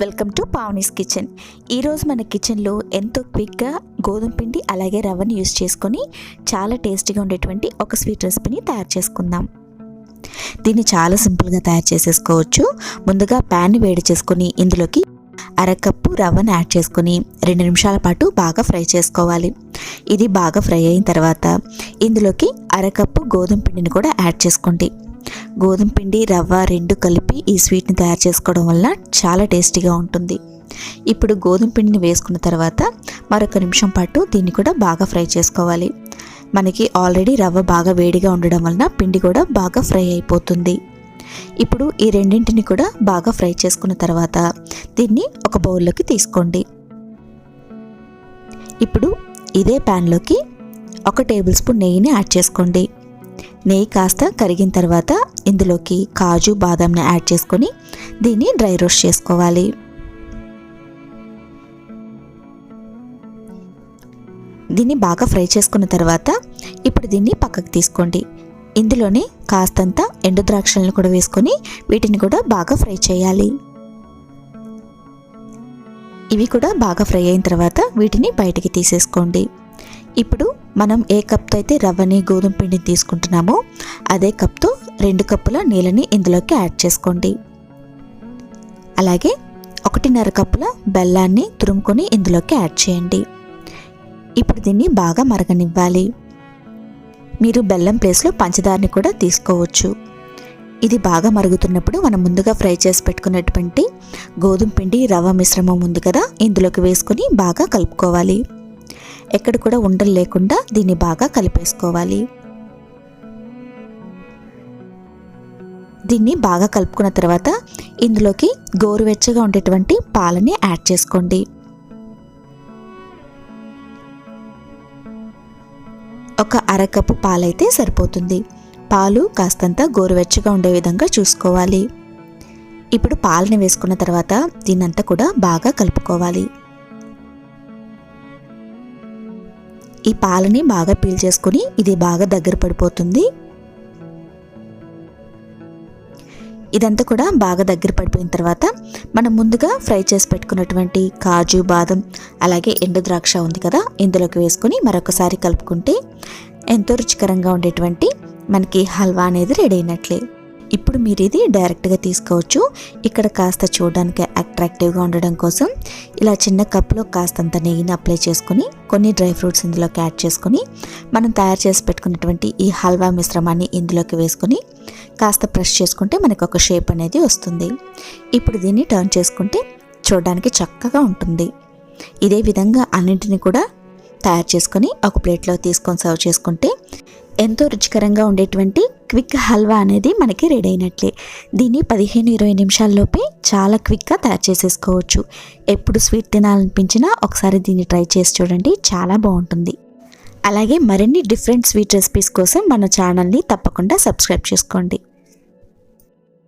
Welcome to Pavani's kitchen ఈరోజు మన కిచెన్లో ఎంతో క్విక్గా గోధుమ పిండి అలాగే రవ్వని యూస్ చేసుకొని చాలా టేస్టీగా ఉండేటువంటి ఒక స్వీట్ రెసిపీని తయారు చేసుకుందాం. దీన్ని చాలా సింపుల్గా తయారు చేసేసుకోవచ్చు. ముందుగా ప్యాన్ని వేడి చేసుకొని ఇందులోకి అరకప్పు రవ్వను యాడ్ చేసుకొని రెండు నిమిషాల పాటు బాగా ఫ్రై చేసుకోవాలి. ఇది బాగా ఫ్రై అయిన తర్వాత ఇందులోకి అరకప్పు గోధుమ పిండిని కూడా యాడ్ చేసుకోండి. గోధుమ పిండి రవ్వ రెండు కలిపి ఈ స్వీట్ని తయారు చేసుకోవడం వల్ల చాలా టేస్టీగా ఉంటుంది. ఇప్పుడు గోధుమ పిండిని వేసుకున్న తర్వాత మరొక నిమిషం పాటు దీన్ని కూడా బాగా ఫ్రై చేసుకోవాలి. మనకి ఆల్రెడీ రవ్వ బాగా వేడిగా ఉండడం వలన పిండి కూడా బాగా ఫ్రై అయిపోతుంది. ఇప్పుడు ఈ రెండింటిని కూడా బాగా ఫ్రై చేసుకున్న తర్వాత దీన్ని ఒక బౌల్లోకి తీసుకోండి. ఇప్పుడు ఇదే ప్యాన్లోకి ఒక టేబుల్ స్పూన్ నెయ్యిని యాడ్ చేసుకోండి. నెయ్యి కాస్త కరిగిన తర్వాత ఇందులోకి కాజు బాదంని యాడ్ చేసుకొని దీన్ని డ్రై రోస్ట్ చేసుకోవాలి. దీన్ని బాగా ఫ్రై చేసుకున్న తర్వాత ఇప్పుడు దీన్ని పక్కకు తీసుకోండి. ఇందులోనే కాస్తంత ఎండు ద్రాక్షలను కూడా వేసుకొని వీటిని కూడా బాగా ఫ్రై చేయాలి. ఇవి కూడా బాగా ఫ్రై అయిన తర్వాత వీటిని బయటికి తీసేసుకోండి. ఇప్పుడు మనం ఏ కప్తో అయితే రవ్వని గోధుమ పిండిని తీసుకుంటున్నామో అదే కప్తో రెండు కప్పుల నీళ్ళని ఇందులోకి యాడ్ చేసుకోండి. అలాగే ఒకటిన్నర కప్పుల బెల్లాన్ని తురుముకొని ఇందులోకి యాడ్ చేయండి. ఇప్పుడు దీన్ని బాగా మరగనివ్వాలి. మీరు బెల్లం ప్లేస్లో పంచదారని కూడా తీసుకోవచ్చు. ఇది బాగా మరుగుతున్నప్పుడు మనం ముందుగా ఫ్రై చేసి పెట్టుకున్నటువంటి గోధుమ పిండి రవ్వ మిశ్రమం ఉంది కదా ఇందులోకి వేసుకొని బాగా కలుపుకోవాలి. ఎక్కడ కూడా ఉండలు లేకుండా దీన్ని బాగా కలిపేసుకోవాలి. దీన్ని బాగా కలుపుకున్న తర్వాత ఇందులోకి గోరువెచ్చగా ఉండేటువంటి పాలని యాడ్ చేసుకోండి. ఒక అరకప్పు పాలైతే సరిపోతుంది. పాలు కాస్తంత గోరువెచ్చగా ఉండే విధంగా చూసుకోవాలి. ఇప్పుడు పాలని వేసుకున్న తర్వాత దీన్నంతా కూడా బాగా కలుపుకోవాలి. ఈ పాలని బాగా పీల్చేసుకుని ఇది బాగా దగ్గర పడిపోతుంది. ఇదంతా కూడా బాగా దగ్గర పడిపోయిన తర్వాత మనం ముందుగా ఫ్రై చేసి పెట్టుకున్నటువంటి కాజు బాదం అలాగే ఎండు ద్రాక్ష ఉంది కదా ఇందులోకి వేసుకొని మరొకసారి కలుపుకుంటే ఎంతో రుచికరంగా ఉండేటువంటి మనకి హల్వా అనేది రెడీ అయినట్లే. ఇప్పుడు మీరు ఇది డైరెక్ట్గా తీసుకోవచ్చు. ఇక్కడ కాస్త చూడడానికి అట్రాక్టివ్గా ఉండడం కోసం ఇలా చిన్న కప్లో కాస్తంత నెయ్యిని అప్లై చేసుకుని కొన్ని డ్రై ఫ్రూట్స్ ఇందులోకి యాడ్ చేసుకొని మనం తయారు చేసి పెట్టుకున్నటువంటి ఈ హల్వా మిశ్రమాన్ని ఇందులోకి వేసుకొని కాస్త ప్రెస్ చేసుకుంటే మనకు ఒక షేప్ అనేది వస్తుంది. ఇప్పుడు దీన్ని టర్న్ చేసుకుంటే చూడడానికి చక్కగా ఉంటుంది. ఇదే విధంగా అన్నింటిని కూడా తయారు చేసుకొని ఒక ప్లేట్లో తీసుకొని సర్వ్ చేసుకుంటే ఎంతో రుచికరంగా ఉండేటువంటి క్విక్ హల్వా అనేది మనకి రెడీ అయినట్లే. దీన్ని పదిహేను ఇరవై నిమిషాల్లోపే చాలా క్విక్గా తయారు చేసేసుకోవచ్చు. ఎప్పుడు స్వీట్ తినాలనిపించినా ఒకసారి దీన్ని ట్రై చేసి చూడండి చాలా బాగుంటుంది. అలాగే మరిన్ని డిఫరెంట్ స్వీట్ రెసిపీస్ కోసం మన ఛానల్ని తప్పకుండా సబ్స్క్రైబ్ చేసుకోండి.